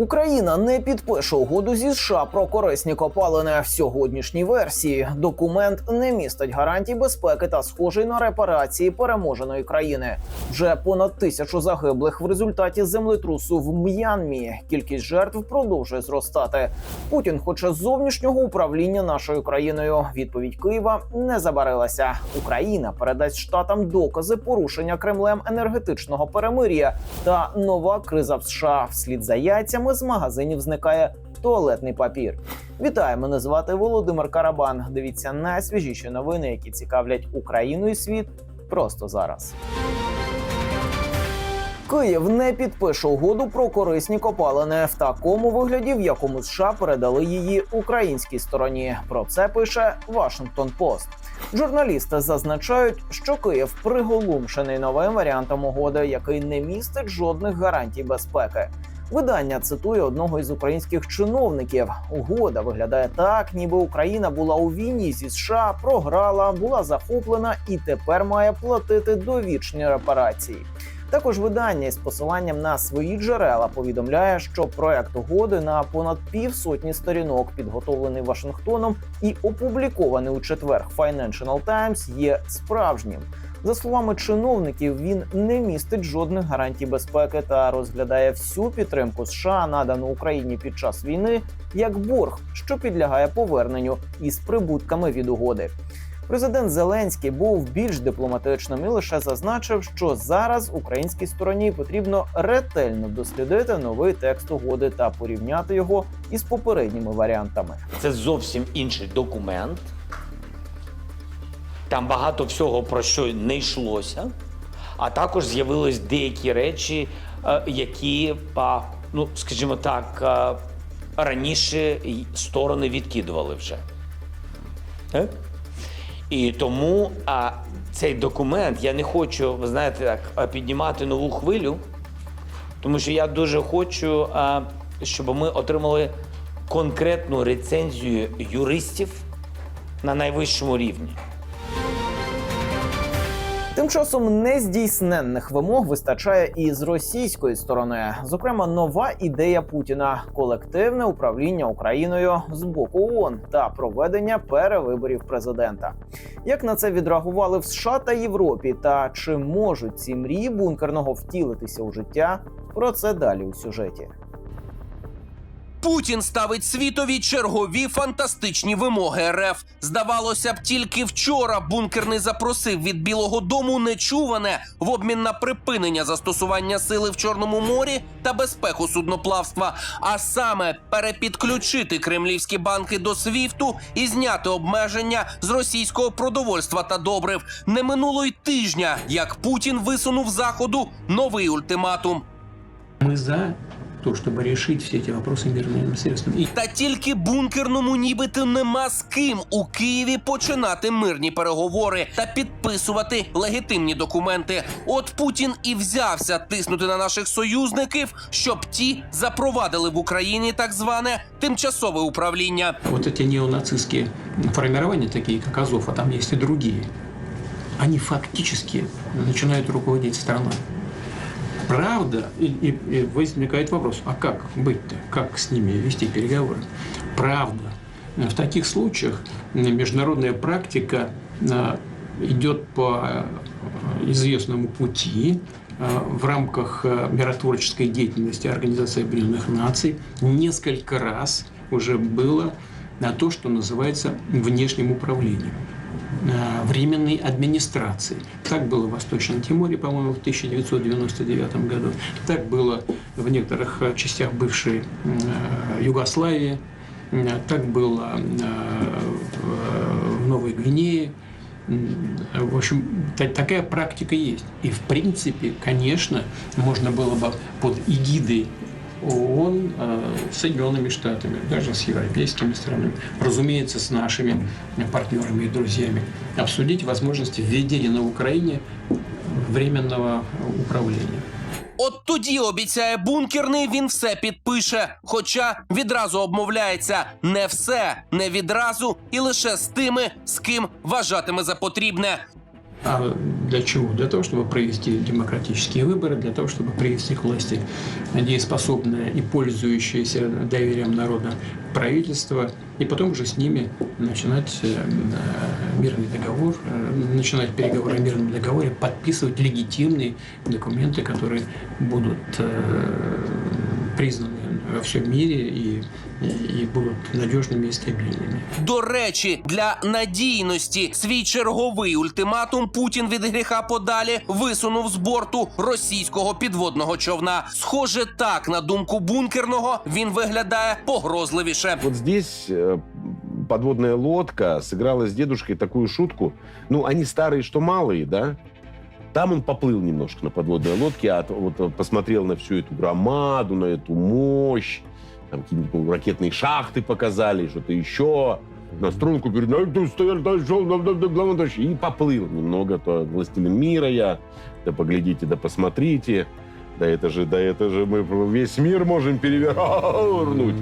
Україна не підпише угоду зі США про корисні копалини в сьогоднішній версії. Документ не містить гарантій безпеки та схожий на репарації переможеної країни. Вже понад тисячу загиблих в результаті землетрусу в М'янмі. Кількість жертв продовжує зростати. Путін хоче зовнішнього управління нашою країною. Відповідь Києва не забарилася. Україна передасть штатам докази порушення Кремлем енергетичного перемир'я та нова криза в США. Вслід за яйцями з магазинів зникає туалетний папір. Вітаю, мене звати Володимир Карабан. Дивіться найсвіжіші новини, які цікавлять Україну і світ просто зараз. Київ не підпише угоду про корисні копалини в такому вигляді, в якому США передали її українській стороні. Про це пише Вашингтон Пост. Журналісти зазначають, що Київ приголомшений новим варіантом угоди, який не містить жодних гарантій безпеки. Видання цитує одного із українських чиновників. Угода виглядає так, ніби Україна була у війні зі США, програла, була захоплена і тепер має платити довічні репарації. Також видання із посиланням на свої джерела повідомляє, що проект угоди на понад півсотні сторінок, підготовлений Вашингтоном і опублікований у четвер Financial Times, є справжнім. За словами чиновників, він не містить жодних гарантій безпеки та розглядає всю підтримку США, надану Україні під час війни, як борг, що підлягає поверненню із прибутками від угоди. Президент Зеленський був більш дипломатичним і лише зазначив, що зараз українській стороні потрібно ретельно дослідити новий текст угоди та порівняти його із попередніми варіантами. Це зовсім інший документ. Там багато всього про що не йшлося, а також з'явились деякі речі, е, які, ну скажімо так, е, раніше сторони відкидували вже. Так? І тому а, цей документ я не хочу, ви знаєте, так, піднімати нову хвилю, тому що я дуже хочу, а, щоб ми отримали конкретну рецензію юристів на найвищому рівні. Тим часом нездійсненних вимог вистачає і з російської сторони. Зокрема, нова ідея Путіна колективне управління Україною з боку ООН та проведення перевиборів президента. Як на це відреагували в США та Європі? Та чи можуть ці мрії бункерного втілитися у життя? Про це далі у сюжеті. Путін ставить світові чергові фантастичні вимоги РФ. Здавалося б, тільки вчора бункерний запросив від Білого Дому нечуване в обмін на припинення застосування сили в Чорному морі та безпеку судноплавства, а саме перепідключити кремлівські банки до СВІФТу і зняти обмеження з російського продовольства та добрив. Не минуло й тижня, як Путін висунув заходу новий ультиматум. Мы за то, чтобы решить все эти вопросы мирными средствами. И Та тільки бункерному нібито нема з ким у Києві починати мирні переговори та підписувати легітимні документи. От Путін і взявся тиснути на наших союзників, щоб ті запровадили в Україні так зване тимчасове управління. вот эти неонацистские формирования, такие как Азов, а там есть и другие, они фактически начинают руководить страной. Правда, и, и- и возникает вопрос, а как быть-то, как с ними вести переговоры? Правда, в таких случаях международная практика э, идет по э, известному пути э, в рамках миротворческой деятельности Организации Объединенных Наций. Несколько раз уже было на то, что называется внешним управлением временной администрации. Так было в Восточном Тиморе, по-моему, в 1999 году. Так было в некоторых э, частях бывшей э, Югославии. Э, Так было э, в- Новой Гвинее. В общем, та- такая практика есть. И, в принципе, конечно, можно было бы под эгидой ООН с Соединенными Штатами, даже с европейскими странами, разумеется, с нашими партнерами и друзьями, обсудить возможности введения на Украине временного управления. От тоді обіцяє бункерний, він все підпише. Хоча відразу обмовляється не все, не відразу, і лише з тими, з ким вважатиме за потрібне. А для чего? Для того, чтобы провести демократические выборы, для того, чтобы привести к власти дееспособное и пользующееся доверием народа правительство, и потом уже с ними начинать э, э, мирный договор, э, начинать переговоры о мирном договоре, подписывать легитимные документы, которые будут признаны во всем мире и, и, и будут надежными и стабильными. До речі, для надійності свій черговий ультиматум Путін від гріха подалі висунув з борту російського підводного човна. Схоже, так на думку бункерного він виглядає погрозливіше. Вот здесь э, подводная лодка сыграла с дедушкой такую шутку. Ну, они старые, что малые, да? Там он поплыл немножко на подводной лодке, а то вот э, посмотрел на всю эту громаду, на эту мощь. Там какие-нибудь ну, ракетные шахты показали, что-то еще. На струнку говорит, ну, ты стоял, да, шел, да, да, да, да, да, и поплыл немного. То «Властелин мира» я, да поглядите, да посмотрите. Да это же, да это же мы весь мир можем перевернуть.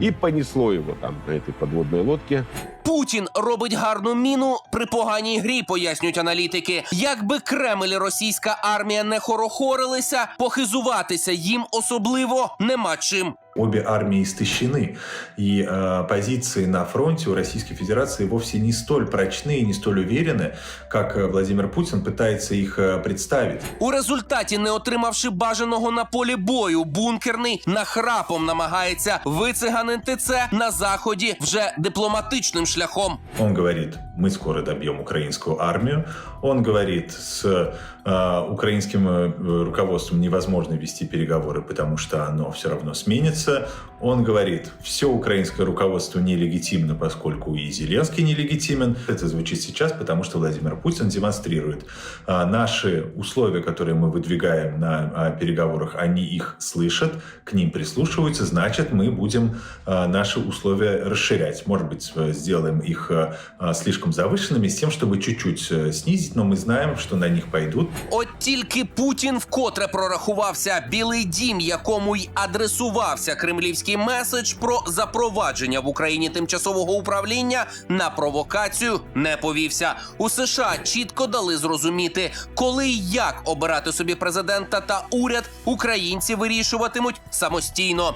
И понесло его там на этой подводной лодке. Путін робить гарну міну при поганій грі, пояснюють аналітики. Якби Кремль і російська армія не хорохорилися, похизуватися їм особливо нема чим. Обе армии истощены, и э, позиции на фронте у Российской Федерации вовсе не столь прочны и не столь уверены, как э, Владимир Путин пытается их э, представить. У результаті, не отримавши бажаного на полі бою, бункерний нахрапом намагається вициганити це на заході вже дипломатичним шляхом. Он говорит, Мы скоро добьем украинскую армию. Он говорит, с э, украинским э, руководством невозможно вести переговоры, потому что оно все равно сменится. Он говорит, все украинское руководство нелегитимно, поскольку и Зеленский нелегитимен. Это звучит сейчас, потому что Владимир Путин демонстрирует э, наши условия, которые мы выдвигаем на э, переговорах, они их слышат, к ним прислушиваются, значит, мы будем э, наши условия расширять. Может быть, сделаем их э, э, слишком завышенными с тем, чтобы чуть-чуть э, снизить, но мы знаем, что на них пойдут. От тільки Путін вкотре прорахувався Білий дім, якому й адресувався кремлівський меседж про запровадження в Україні тимчасового управління на провокацію не повівся. У США чітко дали зрозуміти, коли і як обирати собі президента та уряд українці вирішуватимуть самостійно.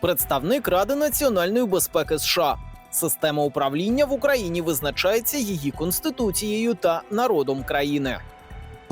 Представник Ради національної безпеки США. Система управління в Україні визначається її конституцією та народом країни.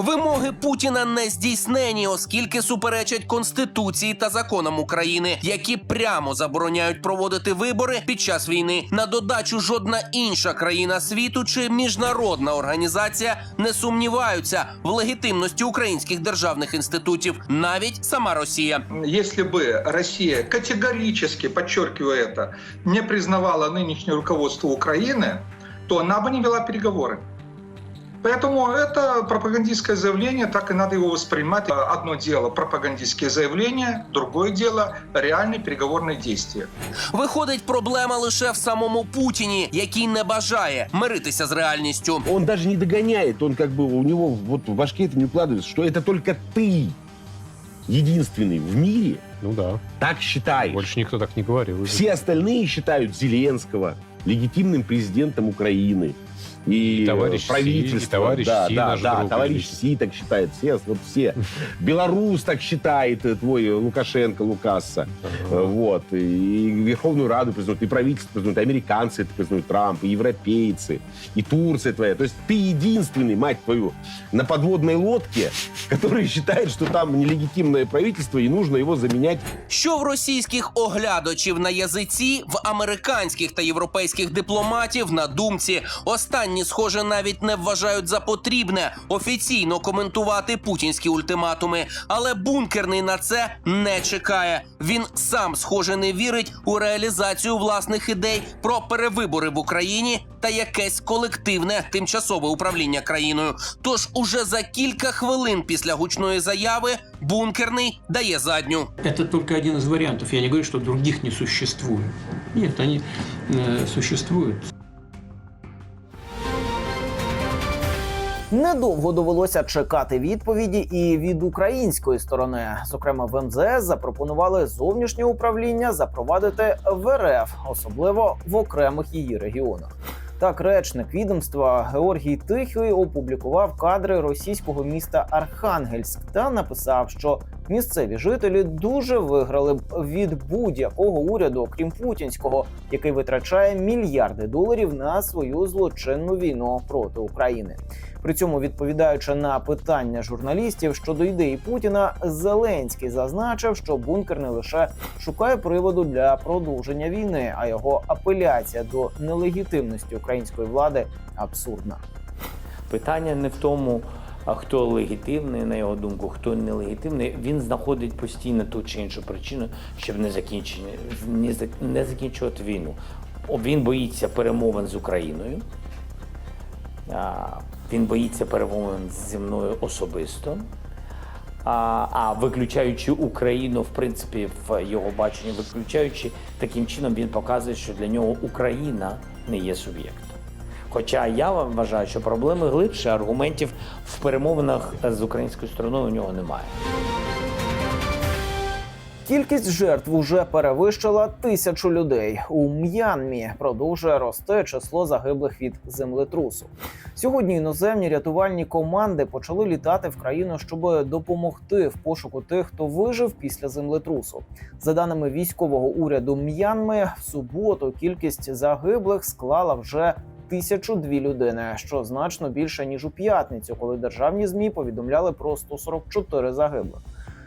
Вимоги Путіна не здійснені, оскільки суперечать конституції та законам України, які прямо забороняють проводити вибори під час війни. На додачу жодна інша країна світу чи міжнародна організація не сумніваються в легітимності українських державних інститутів, навіть сама Росія. Если бы Россия категорически, подчеркиваю это, не признавала нынешнее руководство Украины, то она бы не вела переговоры. Поэтому это пропагандистское заявление, так и надо его воспринимать. Одно дело пропагандистские заявления, другое дело реальные переговорные действия. Виходить, проблема лише в самому Путіні, який не бажає миритися з реальністю. Он даже не догоняет, он как бы, у него вот в башке это не укладывается, что это только ты единственный в мире Ну да. так считаешь. Больше никто так не говорил. Все остальные считают Зеленского легитимным президентом Украины. И, И товарищ Си, правительство. и товарищ да, Си да, наш да, друг товарищ великий. Си так считает, все, вот все. Белорус так считает, э, твой Лукашенко, Лукаса. Э, Вот. И Верховную Раду признают, и правительство признают, и американцы это признают, Трамп, и европейцы, и Турция твоя. То есть ты единственный, мать твою, на подводной лодке, который считает, что там нелегитимное правительство, и нужно его заменять Що в російських оглядачів на язиці, в американських та європейських дипломатів на думці. Останні, схоже, навіть не вважають за потрібне офіційно коментувати путінські ультиматуми. Але бункерний на це не чекає. Він сам, схоже, не вірить у реалізацію власних ідей про перевибори в Україні та якесь колективне тимчасове управління країною. Тож уже за кілька хвилин після гучної заяви бункерний дає задню. Это только один из вариантов. Я не говорю, что других не существует. Нет, они э, существуют. Недовго довелося чекати відповіді і від української сторони. Зокрема, в МЗС запропонували зовнішнє управління запровадити в РФ, особливо в окремих її регіонах. Так, речник відомства Георгій Тихий опублікував кадри російського міста Архангельськ та написав, що місцеві жителі дуже виграли б від будь-якого уряду, окрім путінського, який витрачає мільярди доларів на свою злочинну війну проти України. При цьому, відповідаючи на питання журналістів щодо ідеї Путіна, Зеленський зазначив, що бункер не лише шукає приводу для продовження війни, а його апеляція до нелегітимності української влади абсурдна. Питання не в тому, а хто легітимний, на його думку, хто нелегітимний. Він знаходить постійно ту чи іншу причину, щоб не не закінчувати війну. Він боїться перемовин з Україною. Він боїться перемовин зі мною особисто. А, а виключаючи Україну, в принципі, в його баченні, виключаючи таким чином, він показує, що для нього Україна не є суб'єктом. Хоча я вважаю, що проблеми глибше, аргументів в перемовинах з українською стороною у нього немає. Кількість жертв уже перевищила тисячу людей. У М'янмі продовжує рости число загиблих від землетрусу. Сьогодні іноземні рятувальні команди почали літати в країну, щоб допомогти в пошуку тих, хто вижив після землетрусу. За даними військового уряду М'янми, в суботу кількість загиблих склала вже. Тисячу дві людини, що значно більше ніж у п'ятницю, коли державні змі повідомляли про 144 загиблих.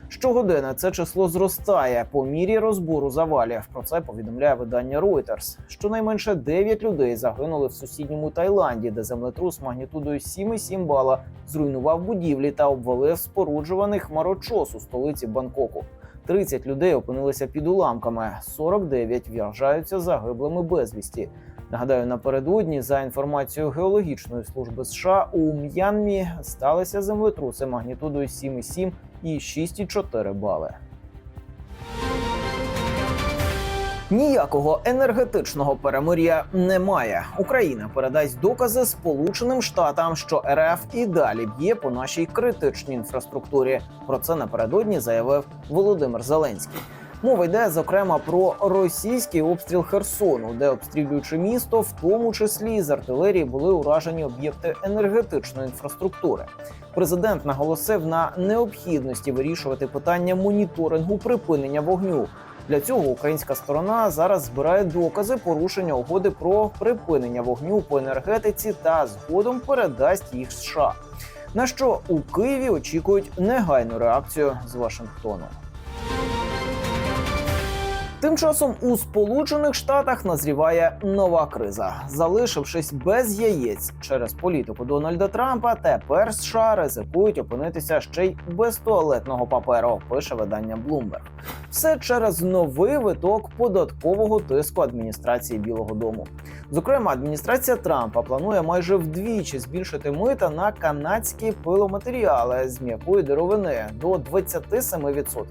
Щогодини це число зростає по мірі розбору завалів. Про це повідомляє видання Reuters. Щонайменше 9 людей загинули в сусідньому Таїланді, де землетрус магнітудою 7,7 бала зруйнував будівлі та обвалив споруджуваний хмарочос у столиці Бангкоку. 30 людей опинилися під уламками, 49 вважаються загиблими безвісті. Нагадаю, напередодні, за інформацією геологічної служби США, у М'янмі сталися землетруси магнітудою 7,7 і 6,4 бали. Ніякого енергетичного перемир'я немає. Україна передасть докази Сполученим Штатам, що РФ і далі б'є по нашій критичній інфраструктурі. Про це напередодні заявив Володимир Зеленський. Мова йде зокрема про російський обстріл Херсону, де обстрілюючи місто, в тому числі з артилерії були уражені об'єкти енергетичної інфраструктури. Президент наголосив на необхідності вирішувати питання моніторингу припинення вогню. Для цього українська сторона зараз збирає докази порушення угоди про припинення вогню по енергетиці та згодом передасть їх США. На що у Києві очікують негайну реакцію з Вашингтону. Тим часом у Сполучених Штатах назріває нова криза. Залишившись без яєць через політику Дональда Трампа, тепер США ризикують опинитися ще й без туалетного паперу. Пише видання Bloomberg. Все через новий виток податкового тиску адміністрації Білого Дому. Зокрема, адміністрація Трампа планує майже вдвічі збільшити мита на канадські пиломатеріали з м'якої деревини до 27%.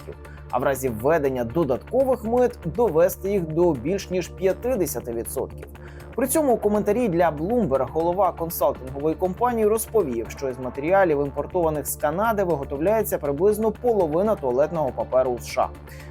А в разі введення додаткових мит довести їх до більш ніж 50%. При цьому у коментарі для Bloomberg голова консалтингової компанії розповів, що із матеріалів, імпортованих з Канади, виготовляється приблизно половина туалетного паперу у США.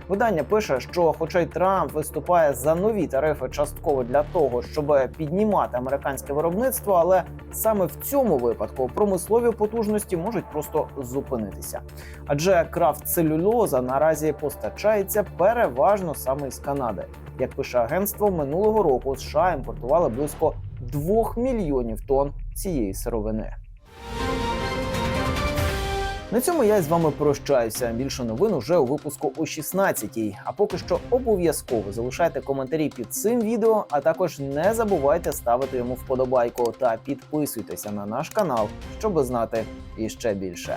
Видання пише, що, хоча й Трамп виступає за нові тарифи частково для того, щоб піднімати американське виробництво, але саме в цьому випадку промислові потужності можуть просто зупинитися. Адже крафт целюлоза наразі постачається переважно саме з Канади. Як пише агентство, минулого року США імпортували близько 2 мільйонів тонн цієї сировини. На цьому я з вами прощаюся. Більше новин уже у випуску о 16-й. А поки що обов'язково залишайте коментарі під цим відео, а також не забувайте ставити йому вподобайку та підписуйтеся на наш канал, щоб знати іще більше.